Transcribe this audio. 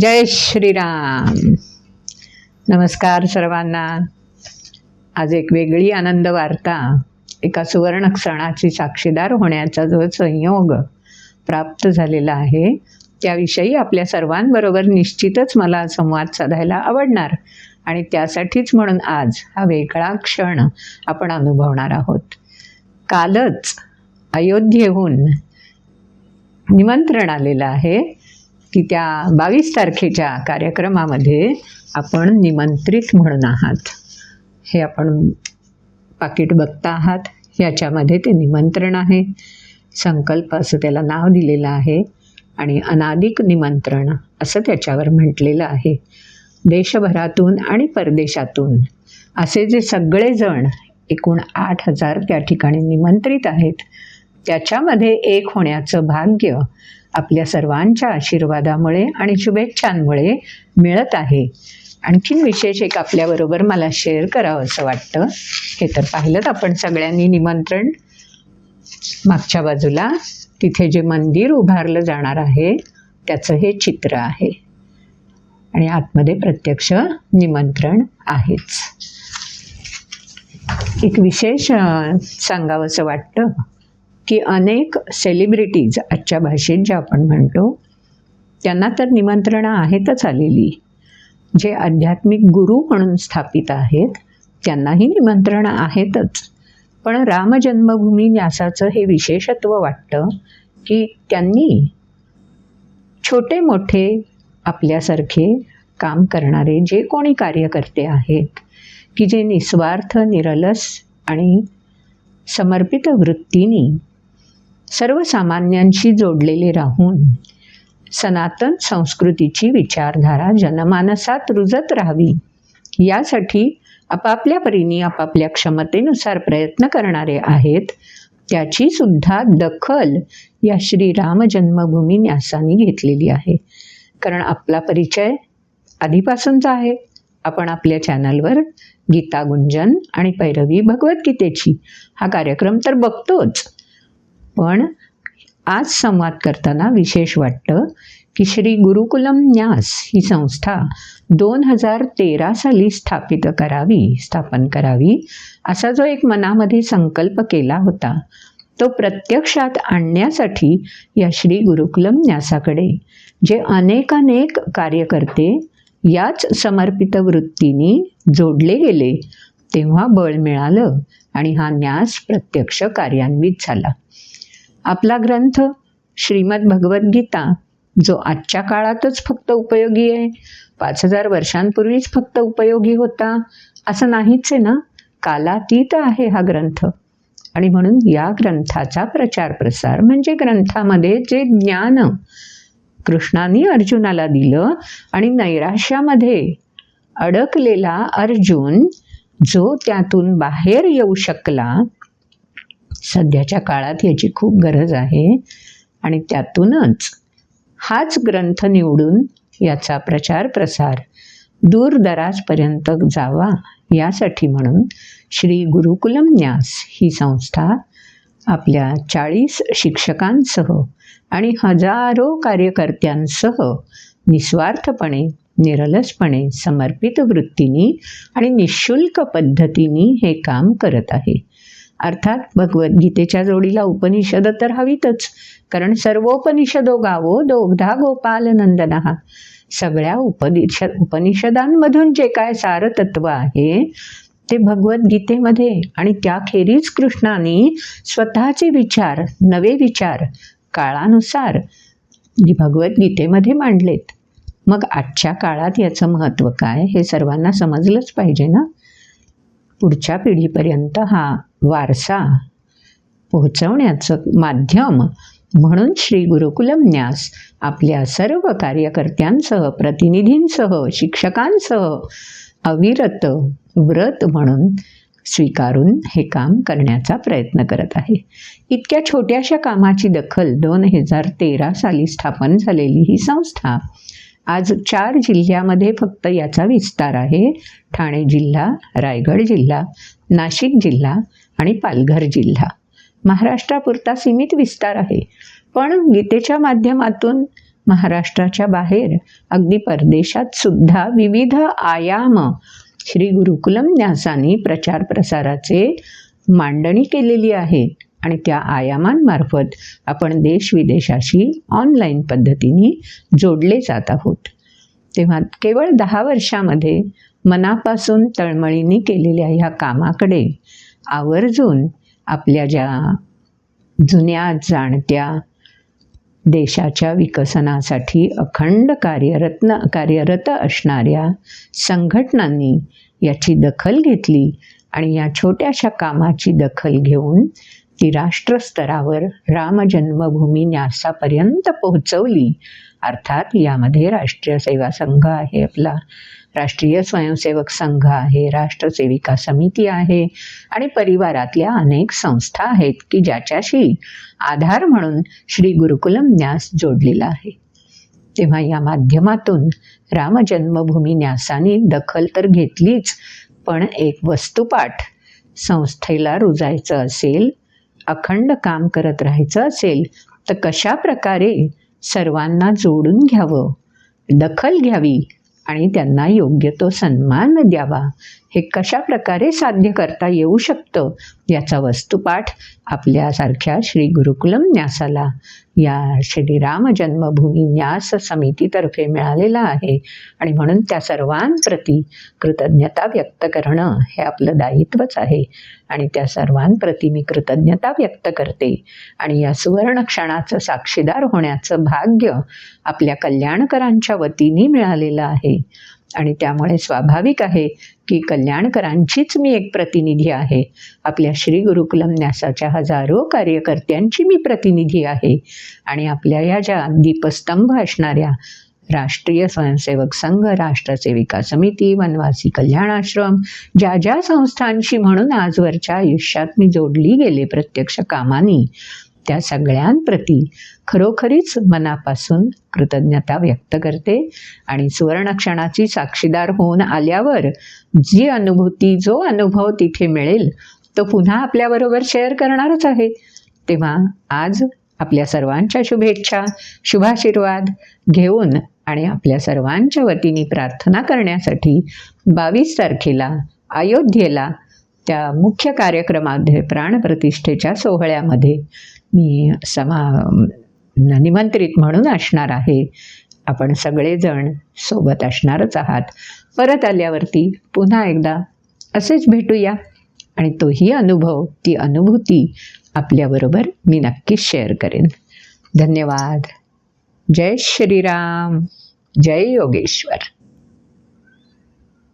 जय श्रीराम. नमस्कार सर्वांना. आज एक वेगळी आनंद वार्ता. एका सुवर्ण क्षणाची साक्षीदार होण्याचा जो संयोग प्राप्त झालेला आहे त्याविषयी आपल्या सर्वांबरोबर निश्चितच मला संवाद साधायला आवडणार. आणि त्यासाठीच म्हणून आज हा वेगळा क्षण आपण अनुभवणार आहोत. कालच अयोध्येहून निमंत्रण आलेलं आहे. की त्या बावीस तारखेच्या कार्यक्रमामध्ये आपण निमंत्रित म्हणून आहात. हे आपण पाकिट बघता आहात. याच्यामध्ये ते निमंत्रण आहे. संकल्प असं त्याला नाव दिलेलं आहे आणि अनादिक निमंत्रण असं त्याच्यावर म्हटलेलं आहे. देशभरातून आणि परदेशातून असे जे सगळेजण एकूण आठ हजार त्या ठिकाणी निमंत्रित आहेत त्याच्यामध्ये एक होण्याचं भाग्य आपल्या सर्वांच्या आशीर्वादामुळे आणि शुभेच्छांमुळे मिळत आहे. आणखीन विशेष एक आपल्याबरोबर मला शेअर करावं असं वाटतं. हे तर पाहिलं आपण सगळ्यांनी निमंत्रण. मागच्या बाजूला तिथे जे मंदिर उभारलं जाणार आहे त्याचं हे चित्र आहे. आणि आतमध्ये प्रत्यक्ष निमंत्रण आहेच. एक विशेष सांगावंसं वाटतं. की अनेक सेलिब्रिटीज आजच्या भाषेत ज्या आपण म्हणतो त्यांना तर निमंत्रणं आहेतच आलेली. जे आध्यात्मिक गुरु म्हणून स्थापित आहेत त्यांनाही निमंत्रणं आहेतच. पण रामजन्मभूमी न्यासाचं हे विशेषत्व वाटतं की त्यांनी छोटे मोठे आपल्यासारखे काम करणारे जे कोणी कार्यकर्ते आहेत की जे निस्वार्थ निरलस आणि समर्पित वृत्तीने सर्वसामान्यांशी जोडलेले राहून सनातन संस्कृतीची विचारधारा जनमानसात रुजत राहावी. यासाठी आपापल्या परीने आपापल्या क्षमतेनुसार प्रयत्न करणारे आहेत. त्याची सुद्धा दखल या श्रीराम जन्मभूमी न्यासाने घेतलेली आहे. कारण आपला परिचय आधीपासूनचा आहे. आपण आपल्या चॅनलवर गीता गुंजन आणि पैरवी भगवद्गीतेची हा कार्यक्रम तर बघतोच. पण आज संवाद करताना विशेष वाटतं की श्री गुरुकुलम न्यास ही संस्था दोन हजार तेरा साली स्थापित करावी स्थापन करावी असा जो एक मनामध्ये संकल्प केला होता तो प्रत्यक्षात आणण्यासाठी या श्री गुरुकुलम न्यासाकडे जे अनेकानेक कार्यकर्ते याच समर्पित वृत्तीने जोडले गेले तेव्हा बळ मिळालं आणि हा न्यास प्रत्यक्ष कार्यान्वित झाला. आपला ग्रंथ श्रीमद भगवद्गीता जो आजच्या काळातच फक्त उपयोगी आहे. पाच हजार वर्षांपूर्वीच फक्त उपयोगी होता असं नाहीच आहे ना? कालातीत आहे हा ग्रंथ. आणि म्हणून या ग्रंथाचा प्रचार प्रसार म्हणजे ग्रंथामध्ये जे ज्ञान कृष्णाने अर्जुनाला दिलं आणि नैराश्यामध्ये अडकलेला अर्जुन जो त्यातून बाहेर येऊ शकला सध्याच्या काळात याची खूप गरज आहे आणि त्यातूनच हाच ग्रंथ निवडून याचा प्रचार प्रसार दूरदराजपर्यंत जावा यासाठी म्हणून श्री गुरुकुलम न्यास ही संस्था आपल्या चाळीस शिक्षकांसह आणि हजारो कार्यकर्त्यांसह निस्वार्थपणे निरलसपणे समर्पित वृत्तीने आणि निशुल्क पद्धतीने हे काम करत आहे. अर्थात भगवद्गीतेच्या जोडीला उपनिषद तर हवीतच. कारण सर्वोपनिषदो गावो दोग्धा गोपाल नंदनहा सगळ्या उपनिषद उपनिषदांमधून जे काय सारतत्व आहे ते भगवद्गीतेमध्ये आणि त्याखेरीज कृष्णाने स्वतःचे विचार नवे विचार काळानुसार भगवद्गीतेमध्ये मांडलेत. मग आजच्या काळात याचं महत्त्व काय हे सर्वांना समजलंच पाहिजे ना? पुढच्या पिढीपर्यंत हा वारसा पोहोचवण्याचं माध्यम म्हणून श्री गुरुकुलम न्यास आपल्या सर्व कार्यकर्त्यांसह प्रतिनिधींसह शिक्षकांसह अविरत व्रत म्हणून स्वीकारून हे काम करण्याचा प्रयत्न करत आहे. इतक्या छोट्याशा कामाची दखल दोन हजार तेरा साली स्थापन झालेली ही संस्था आज चार जिल्ह्यामध्ये फक्त याचा विस्तार आहे. ठाणे जिल्हा रायगड जिल्हा नाशिक जिल्हा आणि पालघर जिल्हा. महाराष्ट्रापुरता सीमित विस्तार आहे. पण गीतेच्या माध्यमातून महाराष्ट्राच्या बाहेर अगदी परदेशात सुद्धा विविध आयाम श्री गुरुकुलम न्यासानी प्रचार प्रसाराचे मांडणी केलेली आहे. आणि त्या आयामांमार्फत आपण देश विदेशाशी ऑनलाईन पद्धतीने जोडले जात आहोत. तेव्हा केवळ दहा वर्षामध्ये मनापासून तळमळीने केलेल्या ह्या कामाकडे आवर्जून आपल्या ज्या जुन्या जाणत्या देशाच्या विकसनासाठी अखंड कार्यरत्न कार्यरत असणाऱ्या संघटनांनी याची दखल घेतली आणि या छोट्याशा कामाची दखल घेऊन ती राष्ट्रस्तरावर राम जन्मभूमी न्यासापर्यंत पोहोचवली. अर्थात यामध्ये राष्ट्रीय सेवा संघ आहे आपला. राष्ट्रीय स्वयंसेवक संघ आहे राष्ट्रसेविका समिती आहे आणि परिवारातल्या अनेक संस्था आहेत की ज्याच्याशी आधार म्हणून श्री गुरुकुलम न्यास जोडलेला आहे. तेव्हा या माध्यमातून राम जन्मभूमी न्यासाने दखल तर घेतलीच पण एक वस्तुपाठ संस्थेला रुजायचं असेल अखंड काम करत राहायचं असेल तर कशा प्रकारे सर्वांना जोडून घ्यावं? दखल घ्यावी आणि त्यांना योग्य तो सन्मान द्यावा. हे कशा प्रकारे साध्य करता येऊ शकतं? याचा वस्तुपाठ आपल्यासारख्या श्री गुरुकुलम न्यासाला या श्रीराम जन्मभूमी न्यास समितीतर्फे मिळालेला आहे. आणि म्हणून त्या सर्वांप्रती कृतज्ञता व्यक्त करणं हे आपलं दायित्वच आहे. आणि त्या सर्वांप्रती मी कृतज्ञता व्यक्त करते. आणि या सुवर्ण क्षणाचं साक्षीदार होण्याचं भाग्य आपल्या कल्याणकरांच्या वतीने मिळालेलं आहे. आणि त्यामुळे स्वाभाविक आहे की कल्याणकरांचीच मी एक प्रतिनिधी आहे. आपल्या श्री गुरुकुलम न्यासाच्या हजारो कार्यकर्त्यांची मी प्रतिनिधी आहे. आणि आपल्या या ज्या दीपस्तंभ असणाऱ्या राष्ट्रीय स्वयंसेवक संघ राष्ट्रसेविका समिती वनवासी कल्याण आश्रम ज्या ज्या संस्थांशी म्हणून आजवरच्या आयुष्यात मी जोडली गेले प्रत्यक्ष कामानी त्या सगळ्यांप्रती खरोखरीच मनापासून कृतज्ञता व्यक्त करते आणि सुवर्णक्षणाची साक्षीदार होऊन आल्यावर जी अनुभूती जो अनुभव तिथे मिळेल तो पुन्हा आपल्याबरोबर शेअर करणारच आहे. तेव्हा आज आपल्या सर्वांच्या शुभेच्छा शुभाशीर्वाद घेऊन आणि आपल्या सर्वांच्या वतीने प्रार्थना करण्यासाठी बावीस तारखेला अयोध्येला त्या मुख्य कार्यक्रमामध्ये प्राणप्रतिष्ठेच्या सोहळ्यामध्ये मी समा निमंत्रित म्हणून असणार आहे. आपण सगळेजण सोबत असणारच आहात. परत आल्यावरती पुन्हा एकदा असेच भेटूया. आणि तोही अनुभव ती अनुभूती आपल्याबरोबर मी नक्कीच शेअर करेन. धन्यवाद. जय श्रीराम. जय योगेश्वर.